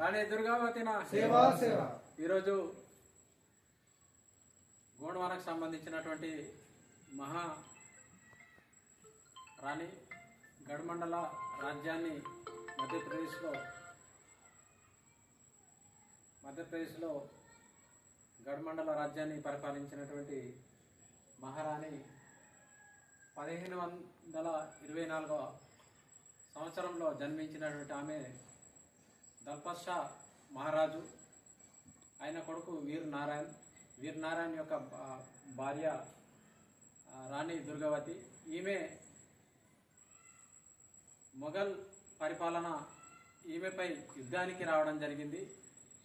రాణి దుర్గావతి నా సేవా సేవ. ఈరోజు గోండవానకు సంబంధించినటువంటి మహా రాణి గడ్మండల రాజ్యాన్ని మధ్యప్రదేశ్లో మధ్యప్రదేశ్లో గడ్మండల రాజ్యాన్ని పరిపాలించినటువంటి మహారాణి పదిహేను వందల ఇరవై నాలుగవ సంవత్సరంలో జన్మించినటువంటి ఆమె దల్పత్ షా మహారాజు. ఆయన కొడుకు వీర్ నారాయణ్. వీర్ నారాయణ్ యొక్క భార్య రాణి దుర్గావతి. ఈమె మొఘల్ పరిపాలన ఈమెపై యుద్ధానికి రావడం జరిగింది.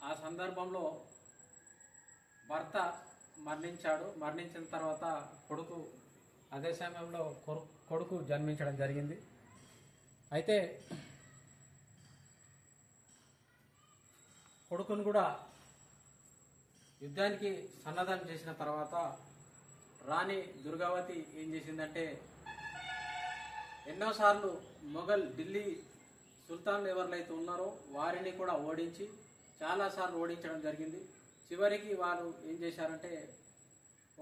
ఆ సందర్భంలో భర్త మరణించాడు. మరణించిన తర్వాత కొడుకు అదే సమయంలో కొరు- కొడుకు జన్మించడం జరిగింది. అయితే కొడుకును కూడా యుద్ధానికి సన్నద్ధం చేసిన తర్వాత రాణి దుర్గావతి ఏం చేసిందంటే ఎన్నోసార్లు మొఘల్ ఢిల్లీ సుల్తాన్లు ఎవరైతే ఉన్నారో వారిని కూడా ఓడించి చాలాసార్లు ఓడించడం జరిగింది. చివరికి వారు ఏం చేశారంటే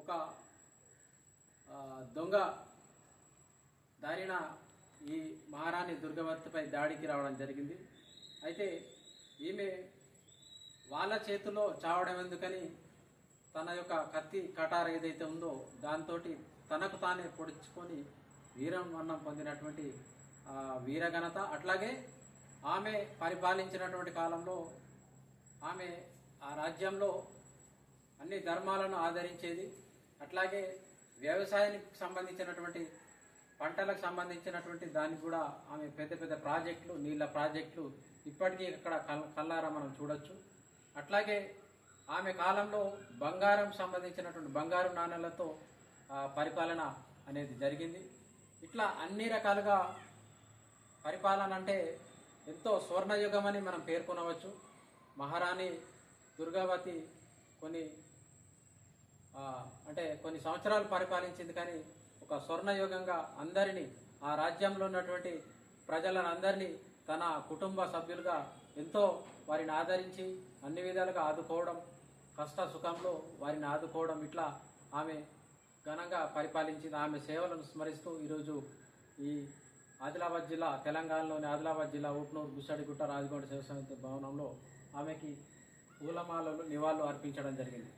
ఒక దొంగ దారిన ఈ మహారాణి దుర్గవతిపై దాడికి రావడం జరిగింది. అయితే ఈమె వాళ్ళ చేతిలో చావడం ఎందుకని? తన యొక్క కత్తి కటార ఏదైతే ఉందో దాంతో తనకు తానే పొడుచుకొని వీరం వర్ణం పొందినటువంటి వీరఘనత. అట్లాగే ఆమె పరిపాలించినటువంటి కాలంలో ఆమె ఆ రాజ్యంలో అన్ని ధర్మాలను ఆదరించేది. అట్లాగే వ్యవసాయానికి సంబంధించినటువంటి పంటలకు సంబంధించినటువంటి దానికి కూడా ఆమె పెద్ద పెద్ద ప్రాజెక్టులు నీళ్ళ ప్రాజెక్టులు ఇప్పటికీ ఇక్కడ కల్- కల్లారా మనం చూడొచ్చు. అట్లాగే ఆమె కాలంలో బంగారం సంబంధించినటువంటి బంగారు నాణ్యాలతో పరిపాలన అనేది జరిగింది. ఇట్లా అన్ని రకాలుగా పరిపాలన అంటే ఎంతో స్వర్ణయుగం అని మనం పేర్కొనవచ్చు. మహారాణి దుర్గావతి కొన్ని అంటే కొన్ని సంవత్సరాలు పరిపాలించింది కానీ ఒక స్వర్ణయుగంగా అందరినీ ఆ రాజ్యంలో ఉన్నటువంటి ప్రజలను తన కుటుంబ సభ్యులుగా ఎంతో వారిని ఆదరించి అన్ని విధాలుగా ఆదుకోవడం కష్ట సుఖంలో వారిని ఆదుకోవడం ఇట్లా ఆమె ఘనంగా పరిపాలించింది. ఆమె సేవలను స్మరిస్తూ ఈరోజు ఈ ఆదిలాబాద్ జిల్లా తెలంగాణలోని ఆదిలాబాద్ జిల్లా ఊట్నూరు గుస్సాడిగుట్ట రాజగొండ శివసమితి భవనంలో ఆమెకి పూలమాలలు నివాళులు అర్పించడం జరిగింది.